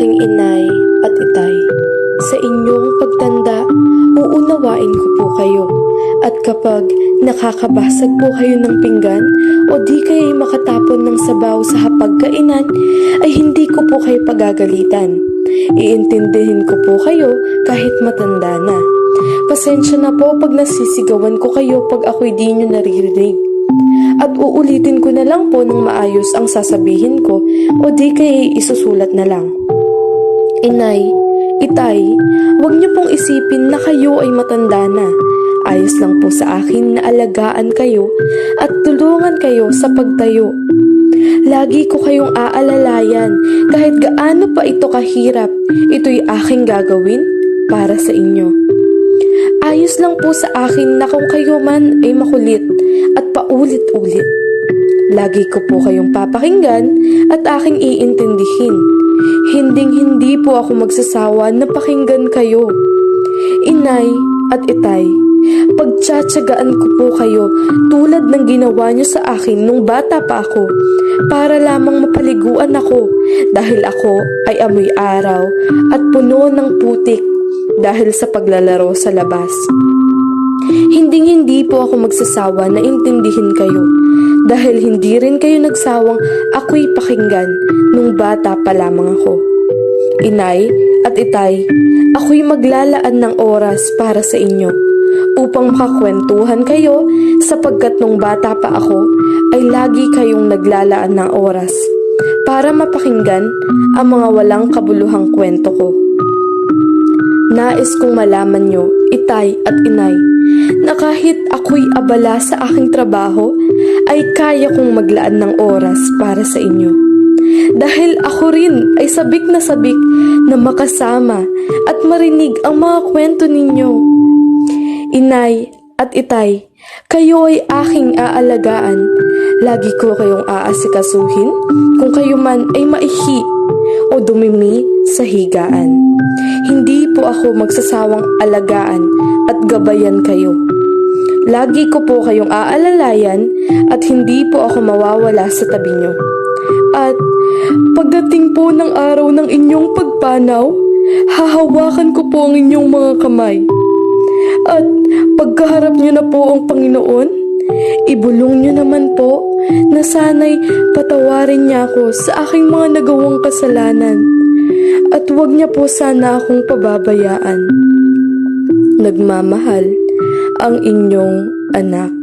aking inay at itay. Sa inyong pagtanda, uunawain ko po kayo. At kapag nakakabasag po kayo ng pinggan o di kayo makatapon ng sabaw sa hapagkainan, ay hindi ko po kayo pagagalitan. Iintindihin ko po kayo kahit matanda na. Pasensya na po pag nasisigawan ko kayo pag ako'y di nyo naririnig. At uulitin ko na lang po ng maayos ang sasabihin ko o di kaya isusulat na lang. Inay, itay, huwag niyo pong isipin na kayo ay matanda na. Ayos lang po sa akin na alagaan kayo at tulungan kayo sa pagtayo. Lagi ko kayong aalalayan kahit gaano pa ito kahirap, ito'y aking gagawin para sa inyo. Ayos lang po sa akin na kung kayo man ay makulit at paulit-ulit. Lagi ko po kayong papakinggan at aking iintindihin. Hinding hindi po ako magsasawa na pakinggan kayo. Inay at itay, pagtsatsagaan ko po kayo tulad ng ginawa niyo sa akin nung bata pa ako para lamang mapaliguan ako dahil ako ay amoy araw at puno ng putik dahil sa paglalaro sa labas. Hinding hindi po ako magsasawa na intindihin kayo dahil hindi rin kayo nagsawang ako'y pakinggan nung bata pa lamang ako. Inay at itay, ako'y maglalaan ng oras para sa inyo upang makakwentuhan kayo sapagkat nung bata pa ako ay lagi kayong naglalaan ng oras para mapakinggan ang mga walang kabuluhang kwento ko. Nais kong malaman nyo, itay at inay, na kahit ako'y abala sa aking trabaho, ay kaya kong maglaan ng oras para sa inyo. Dahil ako rin ay sabik na sabik na makasama at marinig ang mga kwento ninyo. Inay at itay, kayo ay aking aalagaan. Lagi ko kayong aasikasuhin kung kayo man ay maihi o dumimi sa higaan. Hindi po ako magsasawang alagaan at gabayan kayo. Lagi ko po kayong aalalayan at hindi po ako mawawala sa tabi nyo. At pagdating po ng araw ng inyong pagpanaw, hahawakan ko po ang inyong mga kamay. At pagkaharap nyo na po ang Panginoon, ibulong nyo naman po na sana'y patawarin niya ako sa aking mga nagawang kasalanan. At huwag niya po sana akong pababayaan. Nagmamahal ang inyong anak.